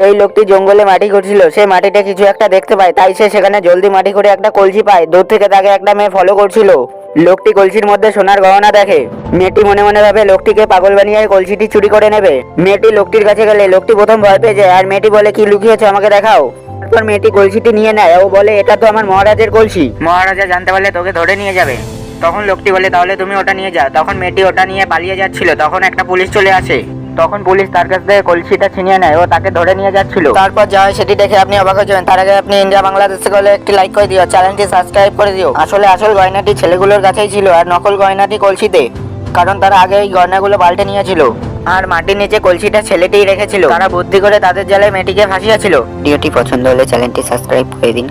এই লোকটি জঙ্গলে মাটি করছিল সে মাটিতে কিছু একটা দেখতে পায়, তাই সে সেখানে জলদি মাটি করে একটা কলসি পায়। দূর থেকে তাকে একটা মেয়ে ফলো করছিল। লোকটি কলসির মধ্যে সোনার গহনা দেখে। মেয়েটি মনে মনে ভাবে, লোকটিকে পাগল বানিয়ে কলসিটি চুরি করে নেবে? মেয়েটি লোকটির কাছে গেলে, লোকটি প্রথম ভয় পেয়ে যায়, আর মেয়েটি বলে, কি লুকিয়েছো, আমাকে দেখাও। তারপর মেয়েটি কলসিটি নিয়ে নেয়। ও বলে, এটা তো আমার মহারাজের কলসি। মহারাজা জানতে পারলে তোকে ধরে নিয়ে যাবে। তখন লোকটি বলে, তাহলে তুমি ওটা নিয়ে যাও। তখন মেয়েটি ওটা নিয়ে পালিয়ে যাচ্ছিল। তখন একটা পুলিশ চলে আসে। তখন পুলিশ তার কাছ থেকে কলসিটা ছিনিয়ে নেয় ও তাকে ধরে নিয়ে যাচ্ছিল। তারপর যা হয় সেটি দেখে আপনি অবাক হয়ে যাবেন। তার আগে আপনি ইন্ডিয়া বাংলাদেশ থেকে একটি লাইক করে দিও চ্যানেলটি সাবস্ক্রাইব করে দিও। আসলে আসল গয়নাটি ছেলেগুলোর কাছেই ছিল আর নকল গয়নাটি কলসিতে, কারণ তারা আগে এই গয়নাগুলো পাল্টে নিয়েছিল। আর মাটির নিচে কলসিটা ছেলেটিই রেখেছিল। তারা বুদ্ধি করে তাদের জালে মেয়েটিকে ফাঁসিয়েছিল। ভিডিওটি পছন্দ হলে চ্যানেলটি সাবস্ক্রাইব করে দিন।